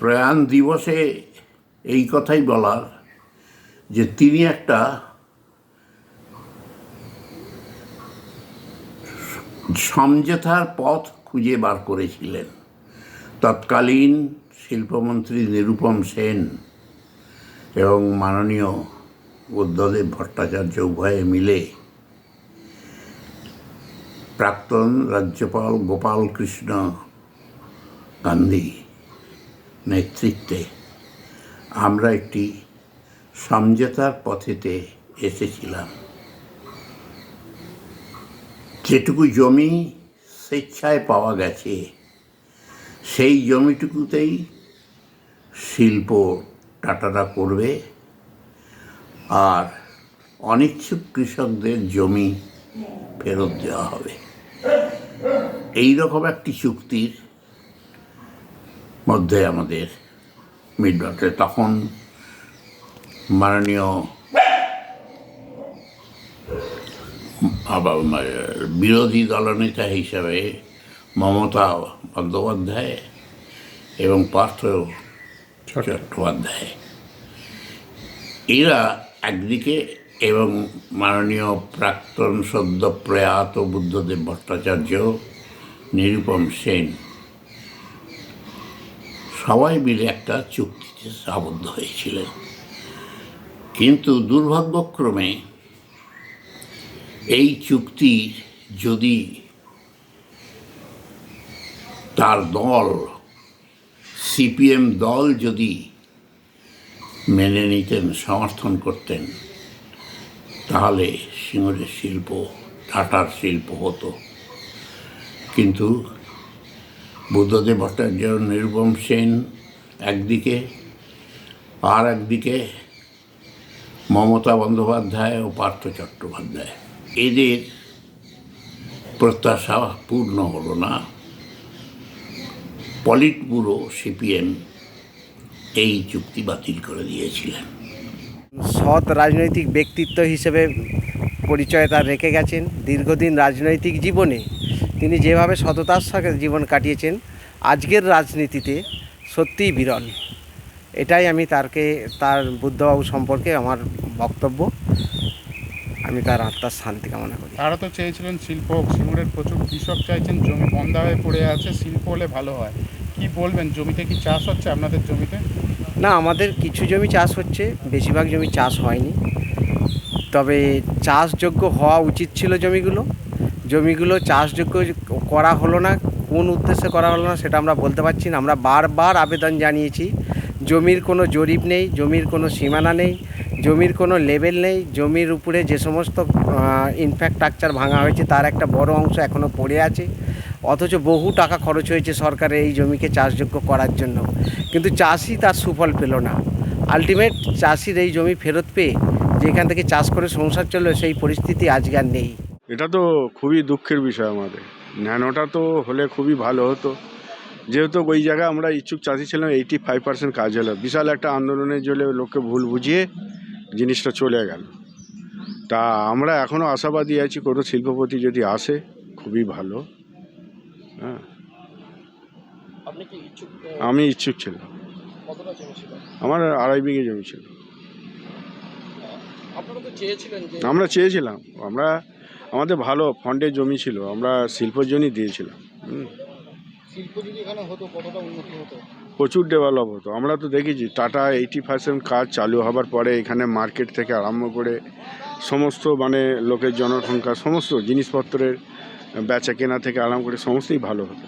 প্রয়াণ দিবসে এই কথাই বলার যে তিনি একটা সমঝোতার পথ খুঁজে বার করেছিলেন। তৎকালীন শিল্পমন্ত্রী নিরুপম সেন এবং মাননীয় বুদ্ধদেব ভট্টাচার্য উভয়ে মিলে প্রাক্তন রাজ্যপাল গোপাল কৃষ্ণ গান্ধী নেতৃত্বে আমরা একটি সমঝোতার পথেতে এসেছিলাম। যেটুকু জমি স্বেচ্ছায় পাওয়া গেছে, সেই জমিটুকুতেই শিল্প টাটাটা করবে আর অনিচ্ছুক কৃষকদের জমি ফেরত দেওয়া হবে। এই রকম একটি চুক্তির মধ্যে আমাদের মিটবাটে তখন মাননীয় আবার বিরোধী দলনেতা হিসাবে মমতা বন্দ্যোপাধ্যায় এবং পার্থ চট্টোপাধ্যায়। এরা একদিকে এবং মাননীয় প্রাক্তন সদ্য প্রয়াত বুদ্ধদেব ভট্টাচার্য, নিরুপম সেন সবাই মিলে একটা চুক্তিতে আবদ্ধ হয়েছিলেন। কিন্তু দুর্ভাগ্যক্রমে এই চুক্তি যদি তার দল, সিপিএম দল যদি মেনে নিতেন, সমর্থন করতেন, তাহলে সিঙ্গুরের শিল্প, টাটার শিল্প হতো। কিন্তু বুদ্ধদেব ভট্টাচার্য নিরুপম সেন একদিকে, আর একদিকে মমতা বন্দ্যোপাধ্যায় ও পার্থ চট্টোপাধ্যায়। এদের প্রত্যাশা পূর্ণ হলো না। পলিট ব্যুরো সিপিএম এই চুক্তি বাতিল করে দিয়েছিলেন। সৎ রাজনৈতিক ব্যক্তিত্ব হিসেবে পরিচয় তার রেখে গেছেন। দীর্ঘদিন রাজনৈতিক জীবনে তিনি যেভাবে সততার সাথে জীবন কাটিয়েছেন আজকের রাজনীতিতে সত্যিই বিরল। এটাই আমি তারকে তার বুদ্ধবাবু সম্পর্কে আমার বক্তব্য। আমি তার আত্মার শান্তি কামনা করি। তারা তো চেয়েছিলেন শিল্প হোক সিঙ্গুরের প্রচুর কৃষক চাইছেন জমি বন্ধা হয়ে পড়ে আছে শিল্প হলে ভালো হয়। কি বলবেন জমিতে কি চাষ হচ্ছে আপনাদের জমিতে? না আমাদের কিছু জমি চাষ হচ্ছে বেশিরভাগ জমি চাষ হয়নি। তবে চাষযোগ্য হওয়া উচিত ছিল জমিগুলো। জমিগুলো চাষযোগ্য করা হলো না, কোন উদ্দেশ্যে করা হলো না সেটা আমরা বলতে পারছি না। আমরা বারবার আবেদন জানিয়েছি, জমির কোনো জরিপ নেই, জমির কোনো সীমানা নেই, জমির কোনো লেভেল নেই, জমির উপরে যে সমস্ত ইনফ্রাস্ট্রাকচার ভাঙা হয়েছে তার একটা বড় অংশ এখনও পড়ে আছে। অথচ বহু টাকা খরচ হয়েছে সরকারের এই জমিকে চাষযোগ্য করার জন্য। কিন্তু চাষি তার সুফল পেল না। আলটিমেট চাষির এই জমি ফেরত পেয়ে যেখান থেকে চাষ করে সংসার চলল সেই পরিস্থিতি আজকে আর নেই। এটা তো খুবই দুঃখের বিষয় আমাদের। ন্যানোটা তো হলে খুবই ভালো হতো। যেহেতু ওই জায়গায় আমরা ইচ্ছুক চাষি ছিলাম এইটি ফাইভ পার্সেন্ট কাজ হলো। বিশাল একটা আন্দোলনের জন্য লোককে ভুল বুঝিয়ে জিনিসটা চলে গেল। তা আমরা এখনও আশাবাদী আছি কোনো শিল্পপতি যদি আসে খুবই ভালো। হ্যাঁ। আমি ইচ্ছুক ছিলাম। আমার আড়াই বিঘে জমি ছিল। আমরা চেয়েছিলাম। আমরা আমাদের ভালো ফন্ডের জমি ছিল, আমরা শিল্পর জন্যই দিয়েছিলাম প্রচুর ডেভেলপ হতো। আমরা তো দেখেছি টাটা এইটি পার্সেন্ট কাজ চালু হবার পরে এখানে মার্কেট থেকে আরম্ভ করে সমস্ত মানে লোকের জনসংখ্যা, সমস্ত জিনিসপত্রের বেচা কেনা থেকে আরম্ভ করে সমস্তই ভালো হতো।